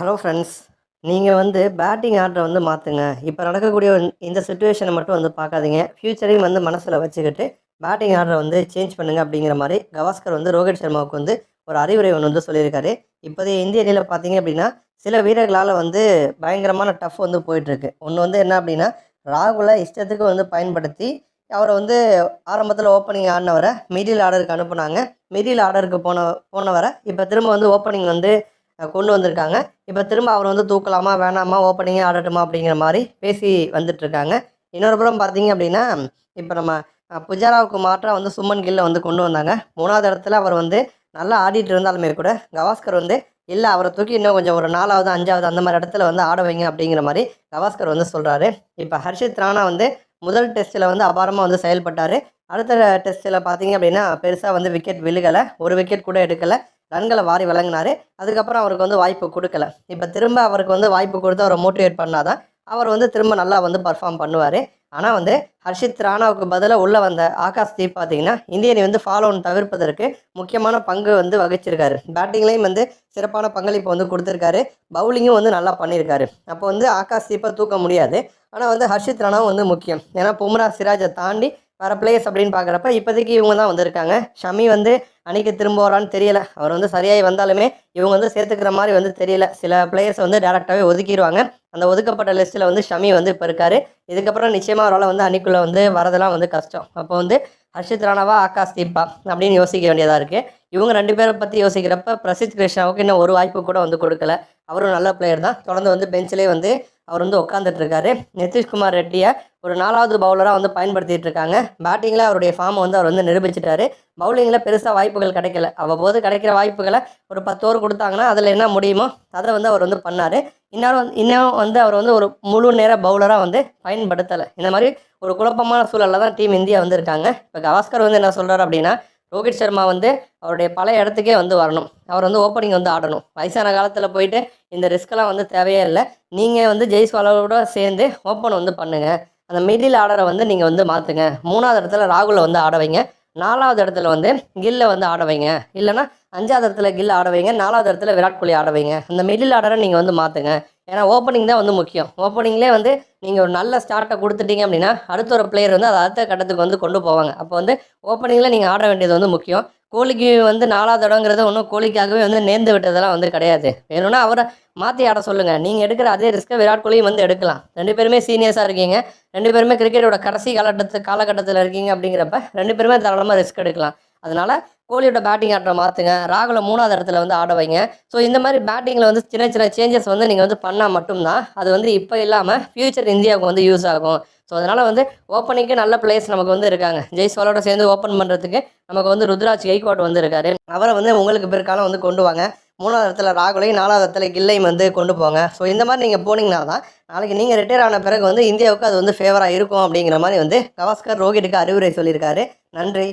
Hello friends நீங்கள் வந்து batting ஆர்டரை வந்து மாற்றுங்க இப்போ நடக்கக்கூடிய இந்த- சுச்சுவேஷனை மட்டும் வந்து பார்க்காதீங்க. ஃப்யூச்சரையும் வந்து மனசில் வச்சுக்கிட்டு பேட்டிங் ஆர்டரை வந்து சேஞ்ச் பண்ணுங்க அப்படிங்கிற மாதிரி கவாஸ்கர் வந்து ரோஹித் சர்மாவுக்கு வந்து ஒரு அறிவுரை ஒன்று வந்து சொல்லியிருக்காரு. இப்போதைய இந்திய அணியில் பார்த்தீங்க அப்படின்னா சில வீரர்களால் வந்து பயங்கரமான டஃப் வந்து போயிட்டுருக்கு. ஒன்று வந்து என்ன அப்படின்னா ராகுலை இஷ்டத்துக்கு வந்து பயன்படுத்தி அவரை வந்து ஆரம்பத்தில் ஓப்பனிங் ஆடினவரை மிடில் ஆர்டருக்கு அனுப்புனாங்க. மிடில் ஆர்டருக்கு போன போனவரை இப்போ திரும்ப வந்து ஓப்பனிங் வந்து கொண்டு வந்திருக்காங்க. இப்போ திரும்ப அவர் வந்து தூக்கலாமா வேணாமா ஓப்பனிங்கே ஆடட்டுமா அப்படிங்கிற மாதிரி பேசி வந்துட்டுருக்காங்க. இன்னொரு புறம் பார்த்தீங்க அப்படின்னா இப்போ நம்ம புஜாராவுக்கு மாற்றாக வந்து சுமன் கில்லை வந்து கொண்டு வந்தாங்க. மூணாவது இடத்துல அவர் வந்து நல்லா ஆடிட்டு இருந்தாலுமே கூட கவாஸ்கர் வந்து இல்லை அவரை தூக்கி இன்னும் கொஞ்சம் ஒரு நாலாவது அஞ்சாவது அந்த மாதிரி இடத்துல வந்து ஆட வைங்க அப்படிங்கிற மாதிரி கவாஸ்கர் வந்து சொல்கிறாரு இப்போ ஹர்ஷித் ராணா வந்து முதல் டெஸ்ட்டில் வந்து அபாரமாக வந்து செயல்பட்டார். அடுத்த டெஸ்ட்டில் பார்த்தீங்க அப்படின்னா பெருசாக வந்து விக்கெட் விழுகலை. ஒரு விக்கெட் கூட எடுக்கலை. ரன்களை வாரி வழங்கினாரு. அதுக்கப்புறம் அவருக்கு வந்து வாய்ப்பு கொடுக்கல. இப்போ திரும்ப அவருக்கு வந்து வாய்ப்பு கொடுத்து அவரை மோட்டிவேட் பண்ணாதான் அவர் வந்து திரும்ப நல்லா வந்து பர்ஃபார்ம் பண்ணுவார். ஆனால் வந்து ஹர்ஷித் ராணாவுக்கு பதிலாக உள்ளே வந்த ஆகாஷ் தீப் பார்த்தீங்கன்னா இந்தியனை வந்து ஃபாலோன் தவிர்ப்பதற்கு முக்கியமான பங்கு வந்து வகிச்சிருக்காரு. பேட்டிங்லேயும் வந்து சிறப்பான பங்களிப்பு வந்து கொடுத்துருக்காரு. பவுலிங்கும் வந்து நல்லா பண்ணியிருக்காரு அப்போ வந்து ஆகாஷ் தீப்பை தூக்க முடியாது. ஆனால் வந்து ஹர்ஷித் ராணாவும் வந்து முக்கியம். ஏன்னா பும்ரா சிராஜை தாண்டி வர பிளேயர்ஸ் அப்படின்னு பார்க்குறப்ப இப்போதைக்கு இவங்க தான் வந்திருக்காங்க. ஷமி வந்து அணிக்கு திரும்ப வரான்னு தெரியல. அவர் வந்து சரியாகி வந்தாலுமே இவங்க வந்து சேர்த்துக்கிற மாதிரி வந்து தெரியல. சில பிளேயர்ஸ் வந்து டேரெக்டாகவே ஒதுக்கிடுவாங்க அந்த ஒதுக்கப்பட்ட லிஸ்ட்டில் வந்து ஷமி வந்து இப்போ இருக்காரு. இதுக்கப்புறம் நிச்சயமாக அவரால் வந்து அணிக்குள்ளே வந்து வரதெல்லாம் வந்து கஷ்டம். அப்போ வந்து ஹர்ஷித் ராணாவா ஆகாஷ் தீபா அப்படின்னு யோசிக்க வேண்டியதாக இருக்குது இவங்க ரெண்டு பேரை பற்றி யோசிக்கிறப்ப பிரசித் கிருஷ்ணாவுக்கு இன்னும் ஒரு வாய்ப்பு கூட வந்து கொடுக்கல. அவரும் நல்ல பிளேயர் தான். தொடர்ந்து வந்து பெஞ்சிலே வந்து அவர் வந்து உட்காந்துட்டு இருக்காரு. நிதிஷ்குமார் ரெட்டியை ஒரு நாலாவது பவுலராக வந்து பயன்படுத்திட்டு இருக்காங்க. பேட்டிங்கில் அவருடைய ஃபார்மை வந்து அவர் வந்து நிரூபிச்சிட்டாரு. பவுலிங்கில் பெருசாக வாய்ப்புகள் கிடைக்கல. அவ்வப்போது கிடைக்கிற வாய்ப்புகளை ஒரு பத்து ஓவர் கொடுத்தாங்கன்னா அதில் என்ன முடியுமோ அதை வந்து அவர் வந்து பண்ணார். இன்னும் வந்து இன்னும் வந்து அவர் வந்து ஒரு முழு நேர பவுலராக வந்து பயன்படுத்தலை. இந்த மாதிரி ஒரு குழப்பமான சூழலில் தான் டீம் இந்தியா வந்து இருக்காங்க. இப்போ கவாஸ்கர் வந்து என்ன சொல்கிறார் அப்படின்னா ரோஹித் சர்மா வந்து அவருடைய பழைய இடத்துக்கே வந்து வரணும். அவர் வந்து ஓப்பனிங் வந்து ஆடணும். வயசான காலத்தில் போயிட்டு இந்த ரிஸ்க்கெல்லாம் வந்து தேவையே இல்லை. நீங்கள் வந்து ஜெய்ஸ்வாலோட சேர்ந்து ஓப்பன் வந்து பண்ணுங்கள் அந்த மிடில் ஆர்டரை வந்து நீங்கள் வந்து மாற்றுங்க மூணாவது இடத்துல ராகுலை வந்து ஆட வைங்க. நாலாவது இடத்துல வந்து கில்லை வந்து ஆட வைங்க. இல்லைன்னா அஞ்சாவது இடத்துல கில் ஆட வைங்க நாலாவது இடத்துல விராட் கோலி ஆட வைங்க. அந்த மிடில் ஆர்டரை நீங்கள் வந்து மாற்றுங்க ஏன்னா ஓப்பனிங் தான் வந்து முக்கியம். ஓப்பனிங்லேயே வந்து நீங்கள் ஒரு நல்ல ஸ்டார்ட்டை கொடுத்துட்டீங்க அப்படின்னா அடுத்த ஒரு பிளேயர் வந்து அதை அடுத்த கட்டத்துக்கு வந்து கொண்டு போவாங்க. அப்போ வந்து ஓப்பனிங்கில் நீங்கள் ஆட வேண்டியது வந்து முக்கியம். கோலிக்கு வந்து நாலாவது இடங்கிறத ஒன்றும் கோலிக்காகவே வந்து நேர்ந்து விட்டதெல்லாம் வந்து கிடையாது. வேணும்னா அவரை மாற்றி ஆட சொல்லுங்கள் நீங்கள் எடுக்கிற அதே ரிஸ்க்கை விராட் கோலியும் வந்து எடுக்கலாம். ரெண்டு பேருமே சீனியர்ஸாக இருக்கீங்க. ரெண்டு பேருமே கிரிக்கெட்டோட கடைசி காலகட்டத்து காலகட்டத்தில் இருக்கீங்க அப்படிங்கிறப்ப ரெண்டு பேருமே தாராளமாக ரிஸ்க் எடுக்கலாம். அதனால் கோலியோட பேட்டிங் ஆடுற மாற்றுங்க ராகுல மூணாவது இடத்துல வந்து ஆட வைங்க. ஸோ இந்த மாதிரி பேட்டிங்கில் வந்து சின்ன சின்ன சேஞ்சஸ் வந்து நீங்கள் வந்து பண்ணால் மட்டும்தான் அது வந்து இப்போ இல்லாமல் ஃப்யூச்சர் இந்தியாவுக்கு வந்து யூஸ் ஆகும். ஸோ அதனால் வந்து ஓப்பனிங்க்கு நல்ல பிளேயர்ஸ் நமக்கு வந்து இருக்காங்க. ஜெய்ஸ்வாலோட சேர்ந்து ஓப்பன் பண்ணுறதுக்கு நமக்கு வந்து ருத்ராஜ் கெய்கோட் வந்து இருக்காரு. அவரை வந்து உங்களுக்கு பிற்காலம் வந்து கொண்டு வாங்க. மூணாவது இடத்துல ராகுலையும் நாலாவது இடத்துல கில்லையும் வந்து கொண்டு போங்க. ஸோ இந்த மாதிரி நீங்கள் போனீங்கன்னா தான் நாளைக்கு நீங்கள் ரிட்டையர் ஆன பிறகு வந்து இந்தியாவுக்கு அது வந்து ஃபேவராக இருக்கும் அப்படிங்கிற மாதிரி வந்து கவாஸ்கர் ரோஹிட்டுக்கு அறிவுரை சொல்லியிருக்காரு. நன்றி.